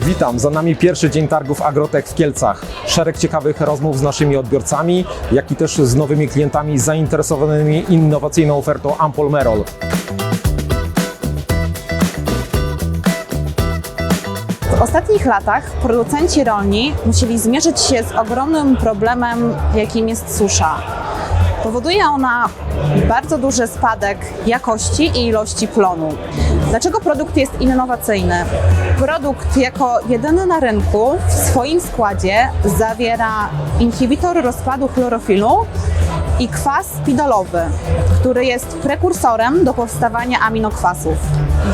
Witam, za nami pierwszy dzień targów Agrotech w Kielcach. Szereg ciekawych rozmów z naszymi odbiorcami, jak i też z nowymi klientami zainteresowanymi innowacyjną ofertą Ampol Merol. W ostatnich latach producenci rolni musieli zmierzyć się z ogromnym problemem, jakim jest susza. Powoduje ona bardzo duży spadek jakości i ilości plonu. Dlaczego produkt jest innowacyjny? Produkt jako jedyny na rynku w swoim składzie zawiera inhibitor rozpadu chlorofilu i kwas spidolowy, który jest prekursorem do powstawania aminokwasów.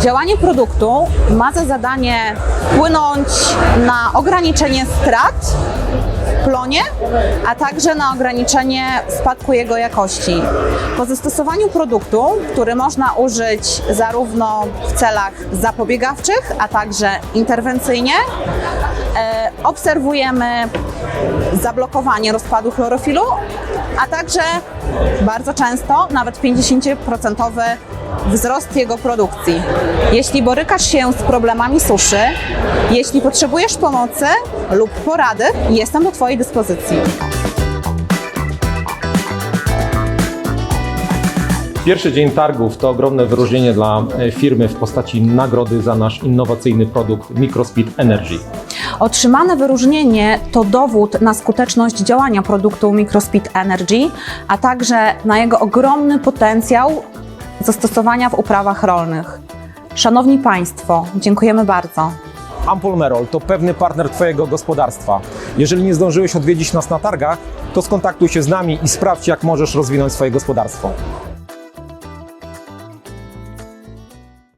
Działanie produktu ma za zadanie wpłynąć na ograniczenie strat plonie, a także na ograniczenie spadku jego jakości. Po zastosowaniu produktu, który można użyć zarówno w celach zapobiegawczych, a także interwencyjnie, obserwujemy zablokowanie rozpadu chlorofilu, a także bardzo często nawet 50% wzrost jego produkcji. Jeśli borykasz się z problemami suszy, jeśli potrzebujesz pomocy lub porady, jestem do Twojej dyspozycji. Pierwszy dzień targów to ogromne wyróżnienie dla e, firmy w postaci nagrody za nasz innowacyjny produkt Microspeed Energy. Otrzymane wyróżnienie to dowód na skuteczność działania produktu Microspeed Energy, a także na jego ogromny potencjał zastosowania w uprawach rolnych. Szanowni Państwo, dziękujemy bardzo. Ampol Merol to pewny partner Twojego gospodarstwa. Jeżeli nie zdążyłeś odwiedzić nas na targach, to skontaktuj się z nami i sprawdź, jak możesz rozwinąć swoje gospodarstwo.